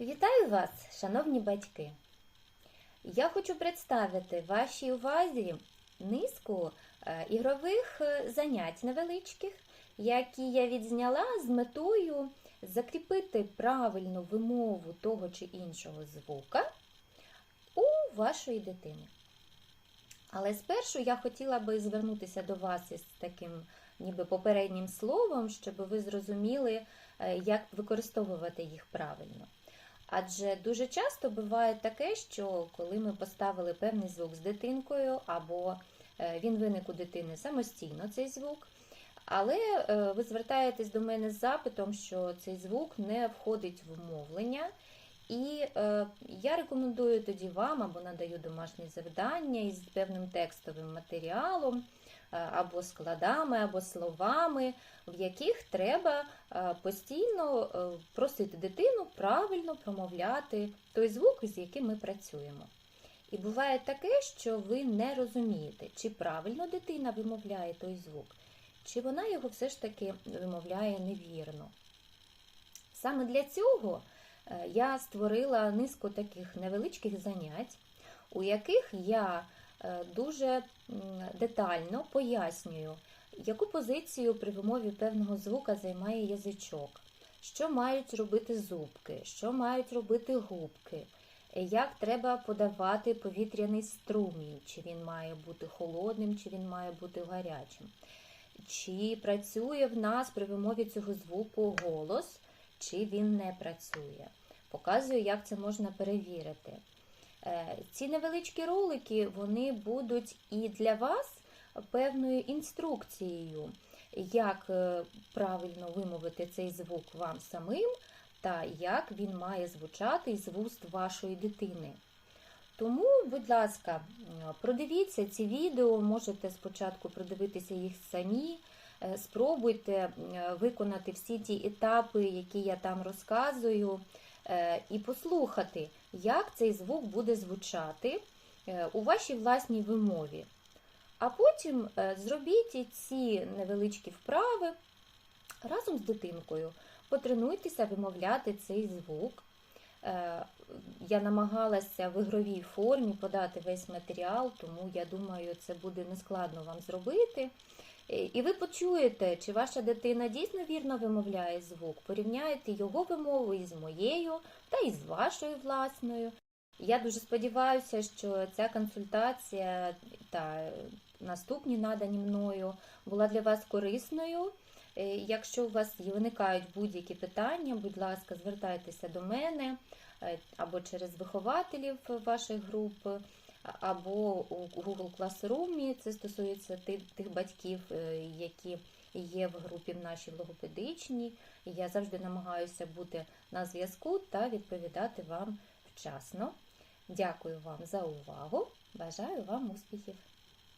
Вітаю вас, шановні батьки! Я хочу представити вашій увазі низку е, ігрових е, занять невеличких, які я відзняла з метою закріпити правильну вимову того чи іншого звука у вашої дитини. Але спершу я хотіла би звернутися до вас із таким ніби попереднім словом, щоб ви зрозуміли, е, як використовувати їх правильно. Адже дуже часто буває таке, що коли ми поставили певний звук з дитинкою, або е, він виник у дитини самостійно цей звук, але е, ви звертаєтесь до мене з запитом, що цей звук не входить в мовлення. І е, я рекомендую тоді вам або надаю домашні завдання із певним текстовим матеріалом, або складами, або словами, в яких треба е, постійно е, просити дитину правильно промовляти той звук, з яким ми працюємо. І буває таке, що ви не розумієте, чи правильно дитина вимовляє той звук, чи вона його все ж таки вимовляє невірно. Саме для цього е, я створила низку таких невеличких занять, у яких я е, дуже детально пояснюю, яку позицію при вимові певного звука займає язичок, що мають робити зубки, що мають робити губки, е, як треба подавати повітряний струмінь, чи він має бути холодним, чи він має бути гарячим. Чи працює в нас при вимові цього звуку голос, чи він не працює. Показую, як це можна перевірити. Е, Ці невеличкі ролики вони будуть і для вас певною інструкцією, як е, правильно вимовити цей звук вам самим, та як він має звучати із вуст вашої дитини. Тому, будь ласка, продивіться ці відео, можете спочатку продивитися їх самі, е, спробуйте виконати всі ті етапи, які я там розказую, і послухати, як цей звук буде звучати у вашій власній вимові. А потім зробіть ці невеличкі вправи разом з дитинкою. Потренуйтеся вимовляти цей звук. Я намагалася в ігровій формі подати весь матеріал, тому я думаю, це буде нескладно вам зробити. І ви почуєте, чи ваша дитина дійсно вірно вимовляє звук, порівняєте його вимову із моєю та із вашою власною. Я дуже сподіваюся, що ця консультація та наступні надані мною була для вас корисною. Якщо у вас виникають будь-які питання, будь ласка, звертайтеся до мене або через вихователів ваших груп, або у Google Classroom. Це стосується тих батьків, які є в групі в нашій логопедичній. Я завжди намагаюся бути на зв'язку та відповідати вам вчасно. Дякую вам за увагу. Бажаю вам успіхів!